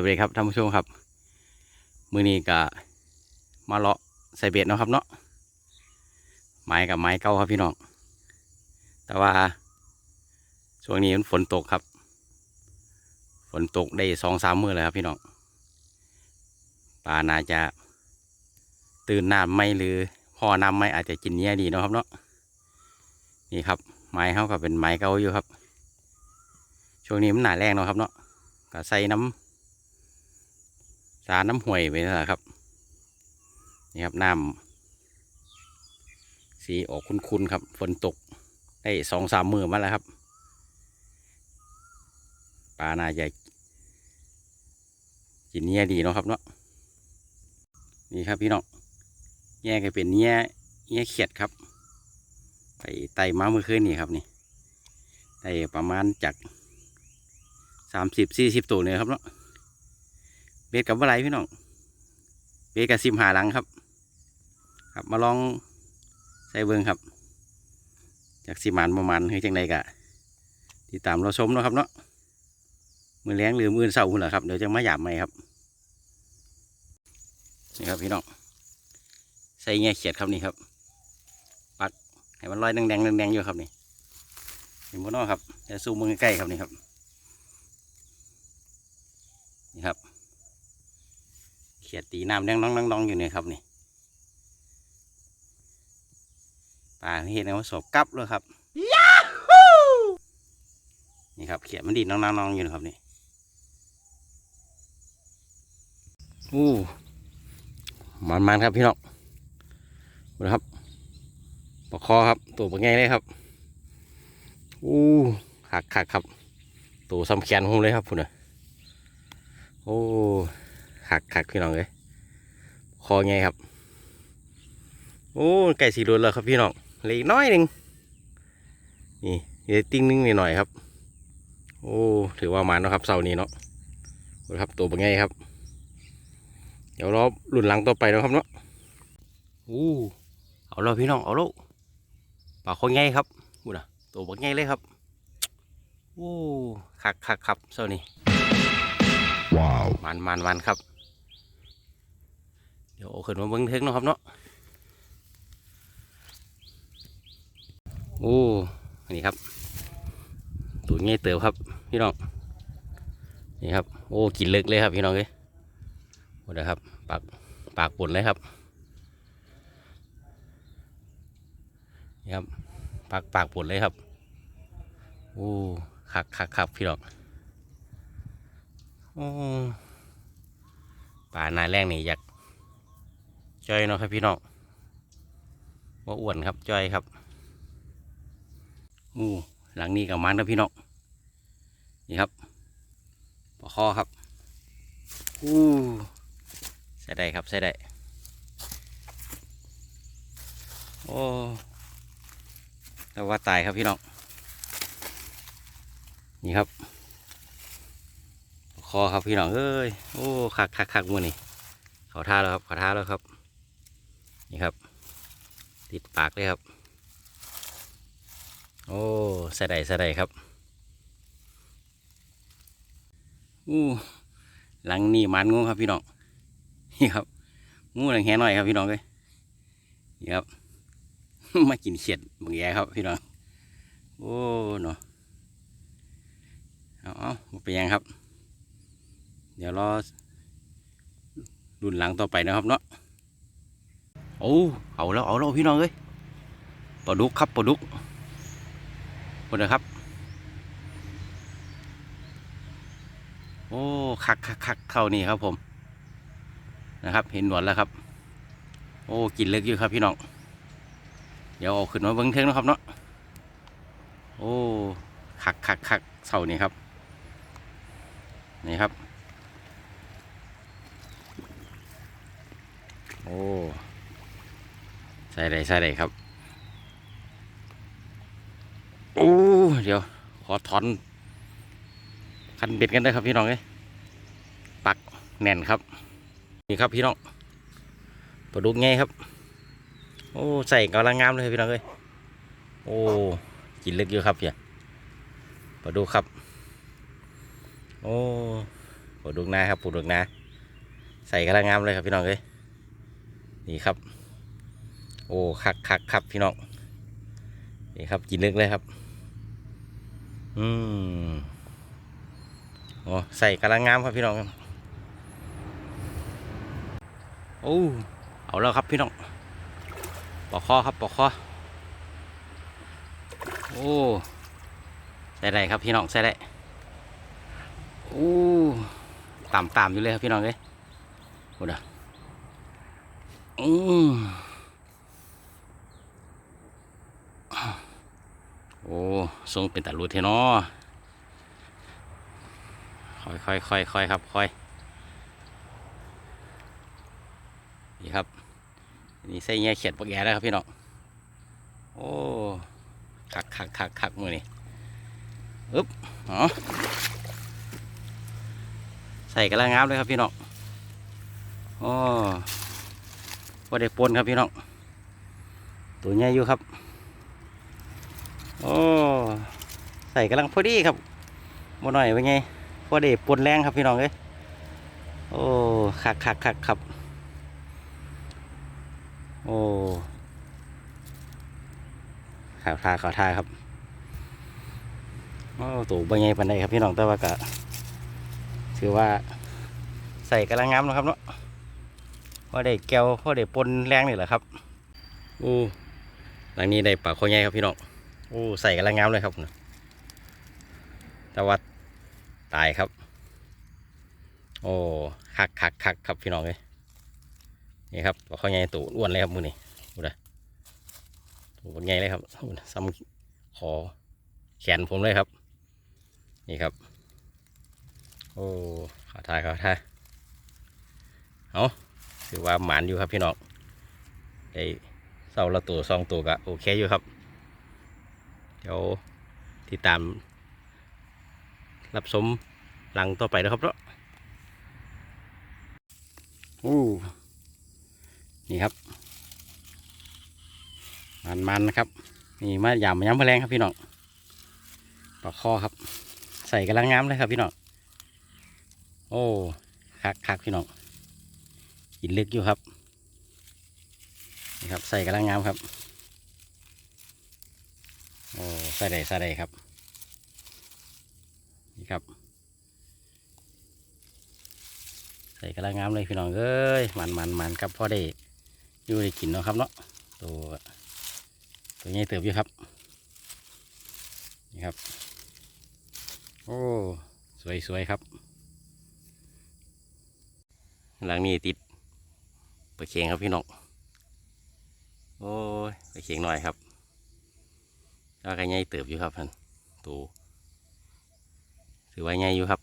วัสดีครับท่านผู้ชมครับ มือนี้ก็มาเลาะใส่เบ็ดเนาะครับเนาะไม้กับไม้เก่าครับพี่น้องแต่ว่าช่วงนี้มันฝนตกครับ ฝนตกได้สองสามมือเลยครับพี่น้องปลาน่าจะตื่นน้ำไม่หรือพ่อน้ำไม่อาจจะกินเนี้ยดีเนาะครับเนาะนี่ครับ ไม้เขาก็เป็นไม้เก่าอยู่ครับ ช่วงนี้มันหนาแรงเนาะครับเนาะก็ใส่น้ำาน้ำห่วยไปนั่นแหละครับ นี่ครับน้ำสีออกคุ้นๆครับ ฝนตกได้สองสามมือมาแล้วครับปลาน่าจะกินเนี้ยดีเนาะครับเนาะนี่ครับพี่น้องแย่ก็เป็นเนี้ยเนี้ยเขียดครับไปไต่มาเมื่อคืนนี่ครับนี่ไต่ประมาณจากสามสิบสี่สิบตัวเนี่ยครับเนาะ เบสกับว่าไรพี่น้องเบสกับซิมหาหลังครับ ครับมาลองใส่เบิ้งครับ จากสิมานประมาณคือจังใดกะติดตามเราชมเนาะครับเนาะมือแรงหรือมือเสาร์เหรอครับเดี๋ยวจะมาหยาบใหม่ครับนี่ครับพี่น้องใส่เงี้ยเขียดครับนี่ครับ ปักให้มันลอยแดงแดงๆแดงๆอยู่ครับนี่เห็นบ่นอครับจะซูมมือใกล้ครับนี่ครับนี่ครับ ขียดตีน้ำแดงน้องน้องๆอยู่เนี่ยครับนี่ปลาเห็นนะว่าสอบกลับเลยครับนี่ครับเขียดมันดีน้องน้องๆอยู่นะครับนี่อู้มันมันๆครับพี่น้องดูนะครับปลาคอครับ ตัวปลาไงเลยครับอู้ขักขักๆครับ ตัวซ้ำแขนผมเลยครับคุณน่ะโอ้ ขักขักพี่น้องเลยคอไงครับ โอ้ไก่สีรุนแล้วครับพี่น้องเหลืออีกน้อยหนึ่งนี่เหลือติ้งนึงนิดหน่อยครับ โอ้ถือว่ามาเนาะครับเสาร์นี้เนาะโอ้ครับตัวเป็นไงครับ เดี๋ยวรอรุ่นหลังต่อไปเนาะครับเนาะอู้เอาแล้วพี่น้องเอาแล้วปลาคอไงครับอูนะตัวเป็นไงเลยครับโอ้ขักขักครับเสาร์นี้ Wow. มันมันมันครับ เดี๋ยวขึ้นมาเบิ้งเทงนะครับเนาะโอ้นี่ครับตัวง่ายเติบครับ พี่น้องนี่ครับ โอ้กินเลึกเลยครับพี่น้องเลยโอ้เดี๋ยวครับ ปากปากปุ่นเลยครับนี่ครับปากปากปุ่นเลยครับโอ้คักคักคักพี่น้องโอ้ป่านาแรงนี่อยาก จอยเนาะครับพี่น้องว่าอ้วนครับจ้อยครับอู้หลังนี้กับมันนะพี่น้องนี่ครับปลาคอครับอู้ใส่ได้ครับใส่ได้โอ้แต่ว่าตายครับพี่น้องนี่ครับคอครับพี่น้องเอ้ยโอ้คักคักคักมือนี่เขาท่าแล้วครับเขาท่าแล้วครับ นี่ครับ ติดปากเลยครับ โอ้ใส่ได้ใส่ได้ครับอู้หลังนี่มันงูครับพี่น้องนี่ครับงูหลังแหหน่อยครับพี่น้องเลยนี่ครับมากินเขียดบางแย่ครับพี่น้องโอ้เนาะเอาเอาบ่เป็นยังครับ เดี๋ยวรอรุ่นหลังต่อไปนะครับเนาะ โอ้เอาแล้วเอาแล้วพี่น้องเอ้ยปลาดุกครับปลาดุกคนนะครับ โอ้คักคักคักเท่านี้ครับผมนะครับ เห็นหนวดแล้วครับ โอ้กินเล็กอยู่ครับพี่น้องเดี๋ยวเอาขึ้นมาเบิ้งเทิงนะครับเนาะโอ้คักคักคักเท่านี้ครับนี่ครับ โอ้ ส่ได้ใส่ได้ครับโอ้เดี๋ยว ขอถอน คันเบ็ดกันได้ครับพี่น้องเอ้ยปักแน่นครับ นี่ครับพี่น้องปลาดุกไงครับ โอ้ใส่กำลังงามเลยพี่น้องเอ้ยโอ้กินลึกอยู่ครับเพี่ยปลาดุกครับ โอ้ปวดดวงนาครับปวดดวงนาใส่กระลังงามเลยครับพี่น้องเลยนี่ครับ โอ้คักคักครับพี่น้องนี่ครับกินลึกเลยครับ อืมโอ้ใส่กระลังงามครับพี่น้องโอ้เอาแล้วครับพี่น้องปอกคอครับปอกคอโอ้ใส่ได้ครับพี่น้องใส่ได้โอ้ตามตามอยู่เลยครับพี่น้องเลยโอ้ด้ออืม โอ้ทรงเป็นตะลุดเทนาะค่อยค่อยค่อยค่อยครับค่อยนี่ครับ นี่ใส่เงี้ยเขียดปากแย่แล้วครับพี่น้องโอ้คักคักคักคักมือนี่อึ๊บอ๋อใส่กระลังงามเลยครับพี่น้องโอ้ว่าได้ปนครับพี่น้องตัวใหญ่อยู่ครับ โอ้ใส่กำลังพอดีครับบ่หน่อยเป็นไงพอดีปนแรงครับพี่น้องเอ้ยโอ้คักคักคักครับ โอ้ข่าวทาข่าวทาครับโอ้ตัวใบใหญ่ปันใดครับพี่น้องแต่ว่าก็ถือว่าใส่กำลังงามนะครับเนาะพอได้แก้วพอได้ปนแรงนี่แหละครับโอ้หลังนี้ได้ปลาคอใหญ่ครับพี่น้อง โอ้ใส่กำลังงามเลยครับแต่ว่าตายครับ โอ้คักคักคักครับพี่น้องเลยนี่ครับเขาใหญ่ตัวอ้วนเลยครับมือนี่ดูนะตัวใหญ่เลยครับซ้ำคอแขนผมเลยครับ นี่ครับ โอ้ขาทายขาทายเอาถือว่าหมานอยู่ครับพี่น้องได้เศร้าละตัวสองตัวก็โอเคอยู่ครับ เดี๋ยวติดตาม รับชมหลังต่อไปนะครับเนาะโอ้นี่ครับมันมันนะครับ นี่มายำย้ำแมลงครับพี่น้องปลอกคอครับ ใส่กำลังงามเลยครับพี่น้องโอ้คักคักพี่น้องกินลึกอยู่ครับนี่ครับ ใส่กำลังงามครับ โอ้ใส่ได้ใส่ได้ครับ นี่ครับ ใส่กระลังงามเลยพี่น้องเอ้ยมันมันมันครับพ่อได้อยู่ได้กินเนาะครับเนาะตัวตัวใหญ่เติบอยู่ครับ นี่ครับ โอ้ สวยสวยครับ หลังนี้ติดปลาเค็งครับพี่น้อง โอ้ยปลาเค็งหน่อยครับ แล้วก็ใหญ่เติบอยู่ครับท่านตัวถือว่าใหญ่อยู่ครับ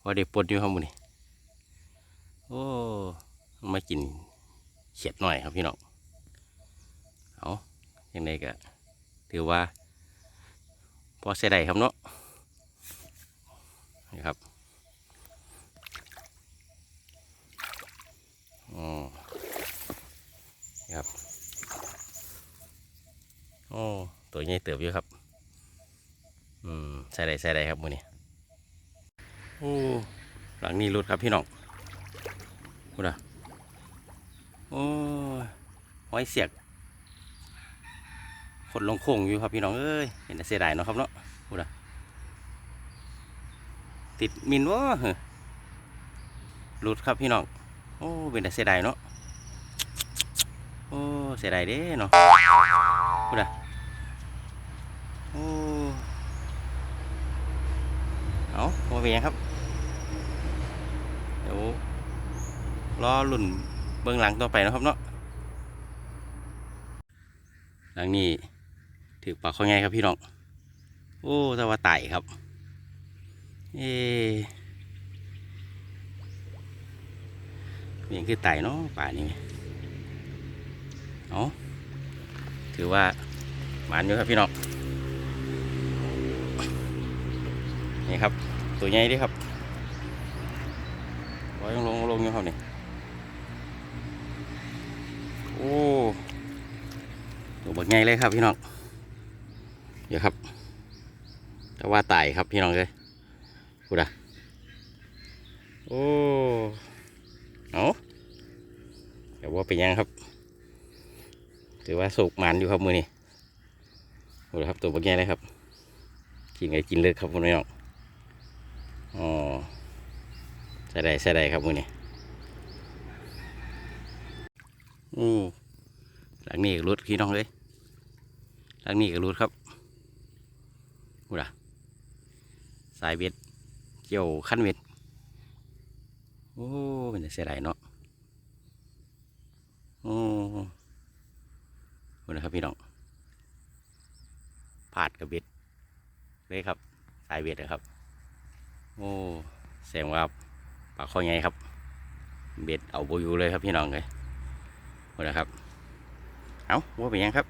พอได้ปดอยู่ครับมูนี่โอ้มากินเขียดหน่อยครับพี่น้องเอาอย่างไรก็ถือว่า พอเสียดายครับเนาะนี่ครับอ๋อนี่ครับ โอ้ตัว ใหญ่เติบอยู่ครับ อืมใส่ได้ใส่ได้ครับมือนี้โอ้หลังนี้รุดครับพี่น้องพูดอะโอ้ห้อยเสียกคนลงโค้งอยู่ครับพี่น้องเอ้ยเห็นแต่เสียดายเนาะครับเนาะพูดอะติดมินวะเหรุดครับพี่น้องโอ้เป็นแต่เสียดายเนาะโอ้เสียดายเด้เนาะพูดอะ โอ้ เอาโมเป็นหยังครับ เดี๋ยวรอลุ่นเบื้องหลังต่อไปนะครับเนาะหลังนี้ถือปากเขาไงครับพี่น้อง โอ้ต่ว่าไต่ครับ เอ๊ะเมียงคือไต่เนาะป่านี้เอาถือว่าหมานอยู่ครับพี่น้อง นี่ครับ ตัวใหญ่ดิครับไว้ลงลงอยู่ครับนี่โอ้ตัวบักใหญ่เลยครับพี่น้องเดี๋ยวครับแต่ว่าตายครับพี่น้องเลยพูดอะโอ้เอาแต่ว่าเป็นยังครับถือว่าสุกหมันอยู่ครับมือนี้พูดครับตัวบักแง่เลยครับ กินไงกินเลิกครับคุณพี่น้อง อ๋อใส่ได้ใส่ได้ครับมือนี้อือหลังนี้ก็รุดพี่น้องเลยหลังนี้ก็รุดครับพูดอะสายเบ็ดเกี่ยวขั้นเบ็ดโอ้เป็นเสียดายเนาะโอ้พูดนะครับพี่น้องพาดกับเบ็ดเลยครับ สายเบ็ดนะครับ โอ้แสงว่าปลาข้อยไงครับ เบ็ดเอาโบอยู่เลยครับพี่น้องเลยนะครับ เอาว่าเป็นยังครับ